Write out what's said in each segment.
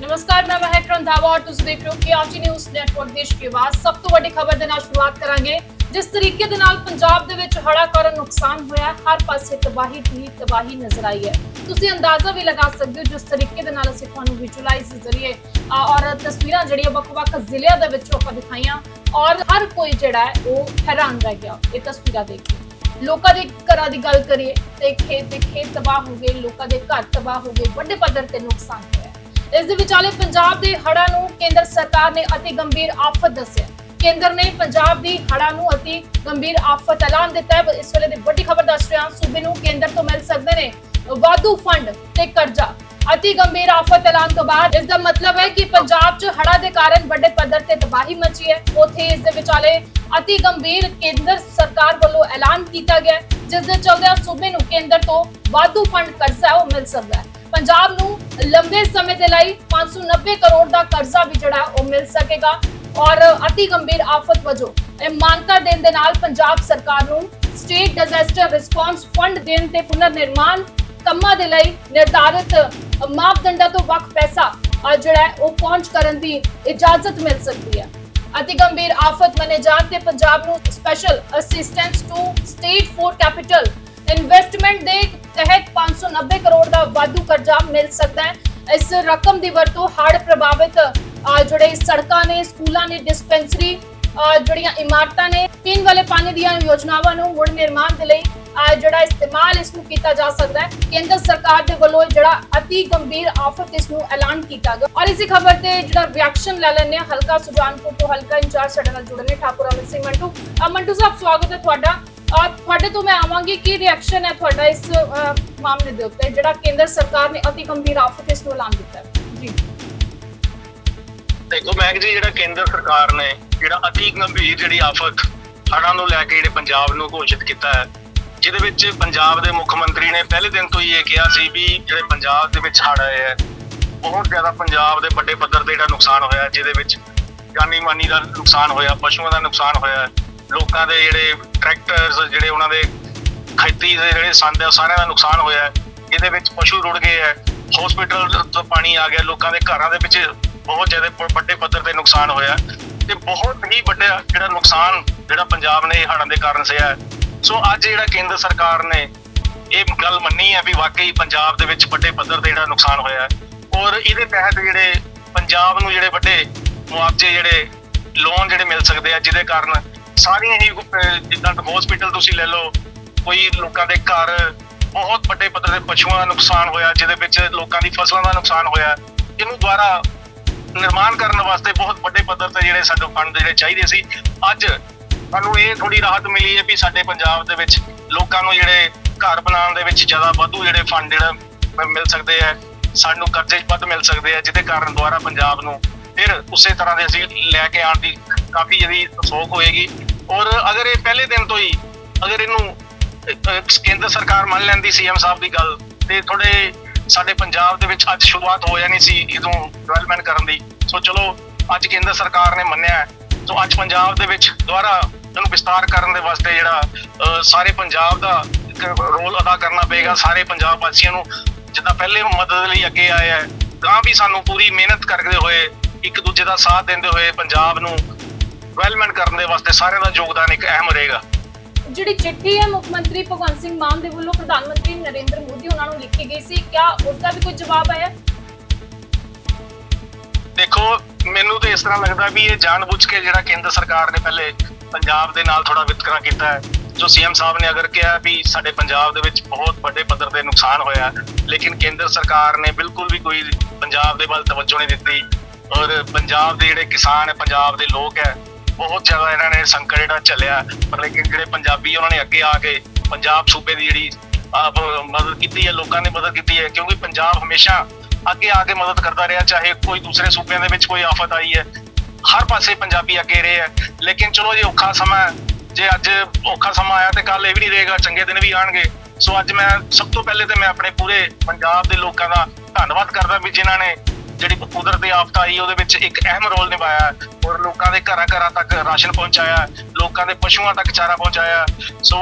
ਨਮਸਕਾਰ ਮੈਂ ਮਹਿਕ ਰੰਧਾਵਾ ਔਰ ਤੁਸੀਂ ਦੇਖ ਰਹੇ ਹੋ ਕੇਆਰਟੀ ਨਿਊਜ਼ ਨੈਟਵਰਕ ਦੇਸ਼ ਦੀ ਆਵਾਜ਼ ਸਭ ਤੋਂ ਵੱਡੀ ਖਬਰ ਦੇ ਨਾਲ ਸ਼ੁਰੂਆਤ ਕਰਾਂਗੇ ਜਿਸ ਤਰੀਕੇ ਦੇ ਨਾਲ ਪੰਜਾਬ ਦੇ ਵਿੱਚ ਹੜਾ ਕਾਰਨ ਨੁਕਸਾਨ ਹੋਇਆ ਹਰ ਪਾਸੇ ਤਬਾਹੀ ਹੀ ਤਬਾਹੀ ਨਜ਼ਰ ਆਈ ਹੈ ਤੁਸੀਂ ਅੰਦਾਜ਼ਾ ਵੀ ਲਗਾ ਸਕਦੇ ਹੋ ਜਿਸ ਤਰੀਕੇ ਦੇ ਨਾਲ ਅਸੀਂ ਤੁਹਾਨੂੰ ਵਿਜ਼ੂਅਲਾਈਜ਼ ਜ਼ਰੀਏ ਔਰ ਤਸਵੀਰਾਂ ਜਿਹੜੀਆਂ ਵੱਖ-ਵੱਖ ਜ਼ਿਲ੍ਹਿਆਂ ਦੇ ਵਿੱਚੋਂ ਆਪਾਂ ਦਿਖਾਈਆਂ ਔਰ ਹਰ ਕੋਈ ਜਿਹੜਾ ਹੈ ਉਹ ਹੈਰਾਨ ਰਹਿ ਗਿਆ ਇਹ ਤਸਵੀਰਾਂ ਦੇਖ ਕੇ ਲੋਕਾਂ ਦੇ ਘਰਾਂ ਦੀ ਗੱਲ ਕਰੀਏ ਤੇ ਖੇਤ ਦੇ ਖੇਤ ਤਬਾਹ ਹੋ ਗਏ ਲੋਕਾਂ ਦੇ ਘਰ ਤਬਾਹ ਹੋ ਗਏ ਵੱਡੇ ਪੱਧਰ ਤੇ ਨੁਕਸਾਨ ਇਸ ਦੇ ਵਿਚਾਲੇ ਪੰਜਾਬ ਦੇ ਹੜ੍ਹਾਂ ਨੂੰ ਕੇਂਦਰ ਸਰਕਾਰ ਨੇ ਅਤੀ ਗੰਭੀਰ ਆਫਤ ਦੱਸਿਆ। ਕੇਂਦਰ ਨੇ ਪੰਜਾਬ ਦੀ ਹੜ੍ਹਾਂ ਨੂੰ ਅਤੀ ਗੰਭੀਰ ਆਫਤ ਐਲਾਨ ਦਿੱਤਾ ਹੈ। ਇਸ ਵੇਲੇ ਦੀ ਵੱਡੀ ਖਬਰ ਦੱਸ ਰਿਹਾ ਸੂਬੇ ਨੂੰ ਕੇਂਦਰ ਤੋਂ ਮਿਲ ਸਕਦੇ ਨੇ ਵਾਧੂ ਫੰਡ ਤੇ ਕਰਜ਼ਾ। ਅਤੀ ਗੰਭੀਰ ਆਫਤ ਐਲਾਨ ਤੋਂ ਬਾਅਦ ਇਸ ਦਾ ਮਤਲਬ ਹੈ ਕਿ ਪੰਜਾਬ 'ਚ ਹੜ੍ਹਾਂ ਦੇ ਕਾਰਨ ਵੱਡੇ ਪੱਧਰ ਤੇ ਤਬਾਹੀ ਮਚੀ ਹੈ। ਉਥੇ ਇਸ ਦੇ ਵਿਚਾਲੇ ਅਤੀ ਗੰਭੀਰ ਕੇਂਦਰ ਸਰਕਾਰ ਵੱਲੋਂ ਐਲਾਨ ਕੀਤਾ ਗਿਆ ਹੈ, ਜਿਸ ਦੇ ਚਲਦਿਆਂ ਸੂਬੇ ਨੂੰ ਕੇਂਦਰ ਤੋਂ ਵਾਧੂ ਫੰਡ ਕਰਜ਼ਾ ਉਹ ਮਿਲ ਸਕਦਾ ਹੈ। ਪੰਜਾਬ ਨੂੰ ਲੰਬੇ ਸਮੇਂ ਦੇ ਲਈ 590 ਕਰੋੜ ਦਾ ਕਰਜ਼ਾ ਵੀ ਜਿਹੜਾ ਉਹ ਮਿਲ ਸਕੇਗਾ ਔਰ ਅਤੀ ਗੰਭੀਰ ਆਫਤ ਵਜੋਂ ਇਹ ਮਾਨਤਾ ਦੇਣ ਦੇ ਨਾਲ ਪੰਜਾਬ ਸਰਕਾਰ ਨੂੰ ਸਟੇਟ ਡਿਜ਼ਾਸਟਰ ਰਿਸਪਾਂਸ ਫੰਡ ਦੇਣ ਤੇ ਪੁਨਰ ਨਿਰਮਾਣ ਕੰਮਾਂ ਦੇ ਲਈ ਨਿਰਧਾਰਿਤ ਮਾਪਦੰਡਾਂ ਤੋਂ ਵੱਖ ਪੈਸਾ ਜਿਹੜਾ ਉਹ ਪਹੁੰਚ ਕਰਨ ਦੀ ਇਜਾਜ਼ਤ ਮਿਲ ਸਕਦੀ ਹੈ। ਅਤੀ ਗੰਭੀਰ ਆਫਤ ਮੰਨੇ ਜਾਣ ਤੇ ਪੰਜਾਬ ਨੂੰ special assistance to state for capital investment ਦੇ ਤਹਿਤ 590 ਕਰੋੜ ਦਾ ਵਾਧੂ ਕਰਜ਼ਾ ਮਿਲ ਸਕਦਾ ਹੈ। ਇਸ ਰਕਮ ਦੀ ਵਰਤੋਂ ਹੜ੍ਹ ਪ੍ਰਭਾਵਿਤ ਜਿਹੜੇ ਸੜਕਾਂ ਨੇ, ਸਕੂਲਾਂ ਨੇ ਡਿਸਪੈਂਸਰੀ ਜਿਹੜੀਆਂ ਇਮਾਰਤਾਂ ਨੇ, ਪੀਣ ਵਾਲੇ ਪਾਣੀ ਦੀਆਂ ਯੋਜਨਾਵਾਂ ਨੂੰ ਮੁੜ ਨਿਰਮਾਣ ਦੇ ਲਈ ਜਿਹੜਾ ਇਸਤੇਮਾਲ ਇਸ ਨੂੰ ਕੀਤਾ ਜਾ ਸਕਦਾ ਹੈ। ਕੇਂਦਰ ਸਰਕਾਰ ਦੇ ਵੱਲੋਂ ਜਿਹੜਾ ਅਤੀ ਗੰਭੀਰ ਆਫਤ ਇਸ ਨੂੰ ਐਲਾਨ ਕੀਤਾ ਗਿਆ। ਔਰ ਇਸੇ ਖਬਰ ਤੇ ਜਿਹੜਾ ਰਿਐਕਸ਼ਨ ਲੈ ਲੈਣੇ ਆ ਹਲਕਾ ਸੁਜਾਨਪੁਰ ਤੋਂ ਹਲਕਾ ਇੰਚਾਰਜ ਸਾਡੇ ਨਾਲ ਜੁੜੇ ਨੇ ਠਾਕੁਰ ਅਮਿਤ ਸਿੰਘ ਮੰਟੂ। ਮੰਟੂ ਸਾਹਿਬ, ਸਵਾਗਤ ਹੈ ਤੁਹਾਡਾ। ਤੁਹਾਡੇ ਤੋਂ ਮੈਂ ਆਵਾਂਗੀ ਕੀ ਰਿਐਕਸ਼ਨ ਹੈ ਤੁਹਾਡਾ ਇਸ ਮਾਮਲੇ ਦੇ ਉੱਤੇ, ਜਿਹੜਾ ਕੇਂਦਰ ਸਰਕਾਰ ਨੇ ਅਤੀ ਗੰਭੀਰ ਆਫਤ ਇਸ ਨੂੰ ਐਲਾਨ ਕੀਤਾ ਜੀ। ਦੇਖੋ, ਮੈਂ ਜੀ ਜਿਹੜਾ ਕੇਂਦਰ ਸਰਕਾਰ ਨੇ ਜਿਹੜਾ ਅਤੀ ਗੰਭੀਰ ਜਿਹੜੀ ਆਫਤ ਹੜ੍ਹਾਂ ਨੂੰ ਲੈ ਕੇ ਜਿਹੜੇ ਪੰਜਾਬ ਨੂੰ ਘੋਸ਼ਿਤ ਕੀਤਾ ਹੈ, ਜਿਹਦੇ ਵਿੱਚ ਪੰਜਾਬ ਦੇ ਮੁੱਖ ਮੰਤਰੀ ਨੇ ਪਹਿਲੇ ਦਿਨ ਤੋਂ ਹੀ ਇਹ ਕਿਹਾ ਸੀ ਵੀ ਜਿਹੜੇ ਪੰਜਾਬ ਦੇ ਵਿੱਚ ਹੜ੍ਹ ਆਏ ਹੈ, ਬਹੁਤ ਜ਼ਿਆਦਾ ਪੰਜਾਬ ਦੇ ਵੱਡੇ ਪੱਧਰ ਤੇ ਜਿਹੜਾ ਨੁਕਸਾਨ ਹੋਇਆ, ਜਿਹਦੇ ਵਿੱਚ ਜਾਨੀ ਮਾਨੀ ਦਾ ਨੁਕਸਾਨ ਹੋਇਆ, ਪਸ਼ੂਆਂ ਦਾ ਨੁਕਸਾਨ ਹੋਇਆ ਲੋਕਾਂ ਦੇ ਜਿਹੜੇ ਟਰੈਕਟਰਸ ਜਿਹੜੇ ਉਹਨਾਂ ਦੇ ਖੇਤੀ ਦੇ ਜਿਹੜੇ ਸੰਦ ਆ ਸਾਰਿਆਂ ਦਾ ਨੁਕਸਾਨ ਹੋਇਆ ਹੈ। ਇਹਦੇ ਵਿੱਚ ਪਸ਼ੂ ਰੁੜ ਗਏ ਹੈ। ਹਸਪੀਟਲ ਤੋਂ ਪਾਣੀ ਆ ਗਿਆ, ਲੋਕਾਂ ਦੇ ਘਰਾਂ ਦੇ ਵਿੱਚ ਬਹੁਤ ਜ਼ਿਆਦਾ ਵੱਡੇ ਪੱਧਰ ਤੇ ਨੁਕਸਾਨ ਹੋਇਆ ਤੇ ਬਹੁਤ ਹੀ ਵੱਡਾ ਜਿਹੜਾ ਨੁਕਸਾਨ ਜਿਹੜਾ ਪੰਜਾਬ ਨੇ ਹੜ੍ਹਾਂ ਦੇ ਕਾਰਨ ਸਹਿਆ ਸੋ ਅੱਜ ਜਿਹੜਾ ਕੇਂਦਰ ਸਰਕਾਰ ਨੇ ਇਹ ਗੱਲ ਮੰਨੀ ਹੈ ਵੀ ਵਾਕਈ ਪੰਜਾਬ ਦੇ ਵਿੱਚ ਵੱਡੇ ਪੱਧਰ ਤੇ ਜਿਹੜਾ ਨੁਕਸਾਨ ਹੋਇਆ ਔਰ ਇਹਦੇ ਤਹਿਤ ਜਿਹੜੇ ਪੰਜਾਬ ਨੂੰ ਜਿਹੜੇ ਵੱਡੇ ਮੁਆਵਜ਼ੇ, ਜਿਹੜੇ ਲੋਨ ਜਿਹੜੇ ਮਿਲ ਸਕਦੇ ਆ, ਜਿਹਦੇ ਕਾਰਨ ਸਾਰੀਆਂ ਹੀ ਅਹ, ਜਿੱਦਾਂ ਹਸਪੀਟਲ ਤੁਸੀਂ ਲੈ ਲਓ ਕੋਈ ਲੋਕਾਂ ਦੇ ਘਰ ਬਹੁਤ ਵੱਡੇ ਪੱਧਰ ਤੇ ਪਸ਼ੂਆਂ ਦਾ ਨੁਕਸਾਨ ਹੋਇਆ ਜਿਹਦੇ ਵਿੱਚ ਲੋਕਾਂ ਦੀ ਫਸਲਾਂ ਦਾ ਨੁਕਸਾਨ ਹੋਇਆ। ਇਹਨੂੰ ਦੁਬਾਰਾ ਨਿਰਮਾਣ ਕਰਨ ਵਾਸਤੇ ਬਹੁਤ ਵੱਡੇ ਪੱਧਰ ਤੇ ਜਿਹੜੇ ਸਾਡੇ ਫੰਡ ਜਿਹੜੇ ਚਾਹੀਦੇ ਸੀ। ਅੱਜ ਸਾਨੂੰ ਇਹ ਥੋੜੀ ਰਾਹਤ ਮਿਲੀ ਹੈ ਵੀ ਸਾਡੇ ਪੰਜਾਬ ਦੇ ਵਿੱਚ ਲੋਕਾਂ ਨੂੰ ਜਿਹੜੇ ਘਰ ਬਣਾਉਣ ਦੇ ਵਿੱਚ ਜ਼ਿਆਦਾ ਵਾਧੂ ਜਿਹੜੇ ਫੰਡ ਜਿਹੜਾ ਮ- ਮਿਲ ਸਕਦੇ ਆ ਸਾਨੂੰ ਕਰਜ਼ੇ ਵੱਧ ਮਿਲ ਸਕਦੇ ਆ ਜਿਹਦੇ ਕਾਰਨ ਦੁਆਰਾ ਪੰਜਾਬ ਨੂੰ ਫਿਰ ਉਸੇ ਤਰ੍ਹਾਂ ਦੇ ਅਸੀਂ ਲੈ ਕੇ ਆਉਣ ਦੀ ਕਾਫੀ ਜਿਹੜੀ ਸੋਖ ਹੋਏਗੀ। ਔਰ ਅਗਰ ਇਹ ਪਹਿਲੇ ਦਿਨ ਤੋਂ ਹੀ ਅਗਰ ਇਹਨੂੰ ਕੇਂਦਰ ਸਰਕਾਰ ਮੰਨ ਲੈਂਦੀ ਸੀਐਮ ਸਾਹਿਬ ਦੀ ਗੱਲ, ਤੇ ਥੋੜੇ ਸਾਡੇ ਪੰਜਾਬ ਦੇ ਵਿੱਚ ਅੱਜ ਸ਼ੁਰੂਆਤ ਹੋ ਜਾਣੀ ਸੀ ਇਹਨੂੰ ਡਿਵੈਲਪਮੈਂਟ ਕਰਨ ਦੀ। ਸੋ ਚਲੋ, ਅੱਜ ਕੇਂਦਰ ਸਰਕਾਰ ਨੇ ਮੰਨਿਆ ਸੋ ਅੱਜ ਪੰਜਾਬ ਦੇ ਵਿੱਚ ਦੁਬਾਰਾ ਇਹਨੂੰ ਵਿਸਤਾਰ ਕਰਨ ਦੇ ਵਾਸਤੇ ਜਿਹੜਾ ਸਾਰੇ ਪੰਜਾਬ ਦਾ ਰੋਲ ਅਦਾ ਕਰਨਾ ਪਏਗਾ, ਸਾਰੇ ਪੰਜਾਬ ਵਾਸੀਆਂ ਨੂੰ, ਜਿੱਦਾਂ ਪਹਿਲੇ ਮਦਦ ਲਈ ਅੱਗੇ ਆਇਆ ਹੈ ਗਾਂ ਵੀ ਸਾਨੂੰ ਪੂਰੀ ਮਿਹਨਤ ਕਰਦੇ ਹੋਏ, ਇੱਕ ਦੂਜੇ ਦਾ ਸਾਥ ਦਿੰਦੇ ਹੋਏ ਪੰਜਾਬ ਨੂੰ ਡਿਵੈਲਪਮੈਂਟ ਕਰਨ ਦੇ ਵਾਸਤੇ ਸਾਰਿਆਂ ਦਾ ਯੋਗਦਾਨ ਇੱਕ ਅਹਿਮ ਰਹੇਗਾ। ਜਿਹੜੀ ਚਿੱਠੀ ਹੈ ਮੁੱਖ ਮੰਤਰੀ ਭਗਵੰਤ ਸਿੰਘ ਮਾਨ ਦੇ ਵੱਲੋਂ ਪ੍ਰਧਾਨ ਮੰਤਰੀ ਨਰਿੰਦਰ ਮੋਦੀ ਉਹਨਾਂ ਨੂੰ ਲਿਖੀ ਗਈ ਸੀ ਕਿਆ ਉਸ ਦਾ ਵੀ ਕੋਈ ਜਵਾਬ ਆਇਆ? ਦੇਖੋ ਮੈਨੂੰ ਤਾਂ ਇਸ ਤਰ੍ਹਾਂ ਲੱਗਦਾ ਵੀ ਇਹ ਜਾਣਬੁੱਝ ਕੇ ਜਿਹੜਾ ਕੇਂਦਰ ਸਰਕਾਰ ਨੇ ਪਹਿਲੇ ਪੰਜਾਬ ਦੇ ਨਾਲ ਥੋੜਾ ਵਿਤਕਰਾ ਕੀਤਾ ਹੈ ਜੋ ਸੀਐਮ ਸਾਹਿਬ ਨੇ ਅਗਰ ਕਿਹਾ ਵੀ ਸਾਡੇ ਪੰਜਾਬ ਦੇ ਵਿੱਚ ਬਹੁਤ ਵੱਡੇ ਪੱਧਰ ਤੇ ਨੁਕਸਾਨ ਹੋਇਆ ਲੇਕਿਨ ਕੇਂਦਰ ਸਰਕਾਰ ਨੇ ਬਿਲਕੁਲ ਵੀ ਕੋਈ ਪੰਜਾਬ ਦੇ ਵੱਲ ਤਵੱਜੋ ਨਹੀਂ ਦਿੱਤੀ ਔਰ ਪੰਜਾਬ ਦੇ ਜਿਹੜੇ ਕਿਸਾਨ ਹੈ ਪੰਜਾਬ ਦੇ ਲੋਕ ਹੈ ਬਹੁਤ ਜ਼ਿਆਦਾ ਇਹਨਾਂ ਨੇ ਸੰਕਟ ਜਿਹੜਾ ਚੱਲਿਆ। ਪਰ ਲੇਕਿਨ ਜਿਹੜੇ ਪੰਜਾਬੀ ਉਹਨਾਂ ਨੇ ਅੱਗੇ ਆ ਕੇ ਪੰਜਾਬ ਸੂਬੇ ਦੀ ਜਿਹੜੀ, ਆਪ ਮਦਦ ਕੀਤੀ ਹੈ, ਲੋਕਾਂ ਨੇ ਮਦਦ ਕੀਤੀ ਹੈ, ਕਿਉਂਕਿ ਪੰਜਾਬ ਹਮੇਸ਼ਾ ਅੱਗੇ ਆ ਕੇ ਮਦਦ ਕਰਦਾ ਰਿਹਾ, ਚਾਹੇ ਕੋਈ ਦੂਸਰੇ ਸੂਬਿਆਂ ਦੇ ਵਿੱਚ ਕੋਈ ਆਫਤ ਆਈ ਹੈ। ਹਰ ਪਾਸੇ ਪੰਜਾਬੀ ਅੱਗੇ ਰਹੇ ਹੈ। ਲੇਕਿਨ ਚਲੋ ਜੇ ਔਖਾ ਸਮਾਂ ਜੇ ਅੱਜ ਔਖਾ ਸਮਾਂ ਆਇਆ ਤੇ ਕੱਲ ਇਹ ਵੀ ਨਹੀਂ ਰਹੇਗਾ, ਚੰਗੇ ਦਿਨ ਵੀ ਆਣਗੇ। ਸੋ ਅੱਜ ਮੈਂ ਸਭ ਤੋਂ ਪਹਿਲੇ ਤੇ ਮੈਂ ਆਪਣੇ ਪੂਰੇ ਪੰਜਾਬ ਦੇ ਲੋਕਾਂ ਦਾ ਧੰਨਵਾਦ ਕਰਦਾ ਵੀ ਜਿਨ੍ਹਾਂ ਨੇ ਜਿਹੜੀ ਕੁਦਰਤੀ ਦੀ ਆਫਤ ਆਈ ਉਹਦੇ ਵਿੱਚ ਇੱਕ ਅਹਿਮ ਰੋਲ ਨਿਭਾਇਆ। ਔਰ ਲੋਕਾਂ ਦੇ ਘਰਾਂ ਘਰਾਂ ਤੱਕ ਰਾਸ਼ਨ ਪਹੁੰਚਾਇਆ, ਲੋਕਾਂ ਦੇ ਪਸ਼ੂਆਂ ਤੱਕ ਚਾਰਾ ਪਹੁੰਚਾਇਆ। ਸੋ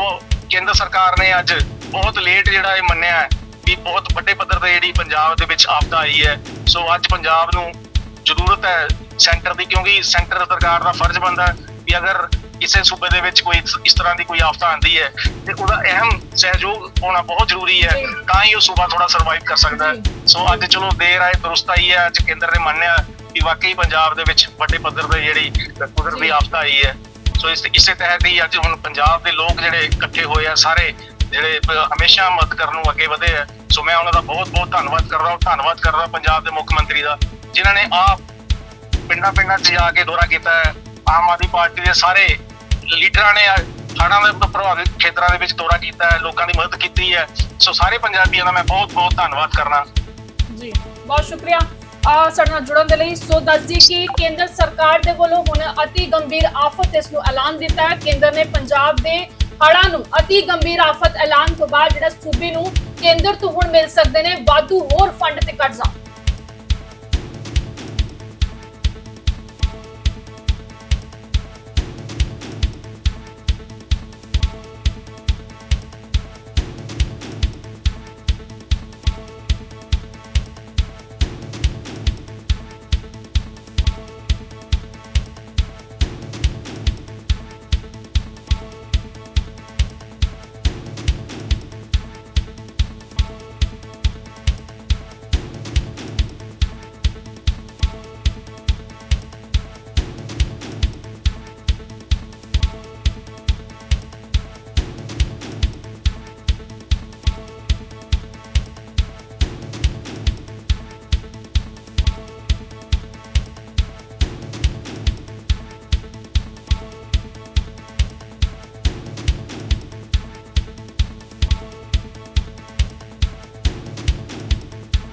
ਕੇਂਦਰ ਸਰਕਾਰ ਨੇ ਅੱਜ ਬਹੁਤ ਲੇਟ ਜਿਹੜਾ ਇਹ ਮੰਨਿਆ ਹੈ ਵੀ ਬਹੁਤ ਵੱਡੇ ਪੱਧਰ ਤੇ ਜਿਹੜੀ ਪੰਜਾਬ ਦੇ ਵਿੱਚ ਆਪਦਾ ਆਈ ਹੈ। ਸੋ ਅੱਜ ਪੰਜਾਬ ਨੂੰ ਜ਼ਰੂਰਤ ਹੈ ਸੈਂਟਰ ਦੀ, ਕਿਉਂਕਿ ਸੈਂਟਰ ਸਰਕਾਰ ਦਾ ਫਰਜ਼ ਬਣਦਾ ਵੀ ਅਗਰ ਕਿਸੇ ਸੂਬੇ ਦੇ ਵਿੱਚ ਕੋਈ ਇਸ ਤਰ੍ਹਾਂ ਦੀ ਕੋਈ ਆਫਤ ਆਉਂਦੀ ਹੈ ਤੇ ਉਹਦਾ ਅਹਿਮ ਸਹਿਯੋਗ ਹੋਣਾ ਬਹੁਤ ਜ਼ਰੂਰੀ ਹੈ। ਤਾਂ ਹੀ ਉਹ ਸੂਬਾ ਥੋੜਾ ਸਰਵਾਈਵ ਕਰ ਸਕਦਾ। ਹੈ ਸੋ ਅੱਜ ਚਲੋ ਦੇਰ ਆਏ ਦਰੁਸਤ ਆਈ ਹੈ ਅੱਜ ਕੇਂਦਰ ਨੇ ਮੰਨਿਆ ਕਿ ਵਾਕਈ ਪੰਜਾਬ ਦੇ ਵਿੱਚ ਵੱਡੇ ਪੱਧਰ ਤੇ ਜਿਹੜੀ ਕੁਦਰਤੀ। ਆਫਤ ਆਈ ਹੈ ਸੋ ਇਸ ਇਸੇ ਤਹਿਤ ਹੀ ਅੱਜ ਹੁਣ ਪੰਜਾਬ ਦੇ ਲੋਕ ਜਿਹੜੇ ਇਕੱਠੇ ਹੋਏ ਆ ਸਾਰੇ ਜਿਹੜੇ ਹਮੇਸ਼ਾ ਮਦਦ ਕਰਨ ਨੂੰ ਅੱਗੇ ਵਧੇ ਆ ਸੋ ਮੈਂ ਉਹਨਾਂ ਦਾ ਬਹੁਤ ਬਹੁਤ ਧੰਨਵਾਦ ਕਰਦਾ ਹਾਂ ਧੰਨਵਾਦ ਕਰਦਾ ਪੰਜਾਬ ਦੇ ਮੁੱਖ ਮੰਤਰੀ ਦਾ ਜਿਨ੍ਹਾਂ ਨੇ ਆਪ ਪਿੰਡਾਂ ਪਿੰਡਾਂ 'ਚ ਜਾ ਕੇ ਦੌਰਾ ਕੀਤਾ ਹੈ ਆਮ ਆਦਮੀ ਪਾਰਟੀ ਦੇ ਸਾਰੇ ਲੀਡਰਾਂ ਨੇ ਹੜ੍ਹਾਂ ਦੇ ਪ੍ਰਭਾਵਿਤ ਖੇਤਰਾਂ ਦੇ ਵਿੱਚ ਦੌਰਾ ਕੀਤਾ ਹੈ, ਲੋਕਾਂ ਦੀ ਮਦਦ ਕੀਤੀ ਹੈ। ਸੋ ਸਾਰੇ ਪੰਜਾਬੀਆਂ ਦਾ ਮੈਂ ਬਹੁਤ ਬਹੁਤ ਧੰਨਵਾਦ ਕਰਨਾ। ਜੀ, ਬਹੁਤ ਸ਼ੁਕਰੀਆ। ਆ, ਸਾਡੇ ਨਾਲ ਜੁੜਨ ਦੇ ਲਈ। ਸੋ ਦੱਸ ਦਈਏ ਕਿ ਕੇਂਦਰ ਸਰਕਾਰ ਦੇ ਵੱਲੋਂ ਹੁਣ ਅਤੀ ਗੰਭੀਰ ਆਫਤ ਇਸ ਨੂੰ ਐਲਾਨ ਦਿੱਤਾ ਹੈ। ਕੇਂਦਰ ਨੇ ਪੰਜਾਬ ਦੇ ਹੜ੍ਹਾਂ ਨੂੰ ਅਤੀ ਗੰਭੀਰ ਆਫਤ ਐਲਾਨ ਤੋਂ ਬਾਅਦ ਜਿਹੜਾ ਸੂਬੇ ਨੂੰ ਕੇਂਦਰ ਤੋਂ ਹੁਣ ਮਿਲ ਸਕਦੇ ਨੇ, ਵਾਧੂ ਹੋਰ ਫੰਡ ਤੇ ਕਰਜ਼ਾ।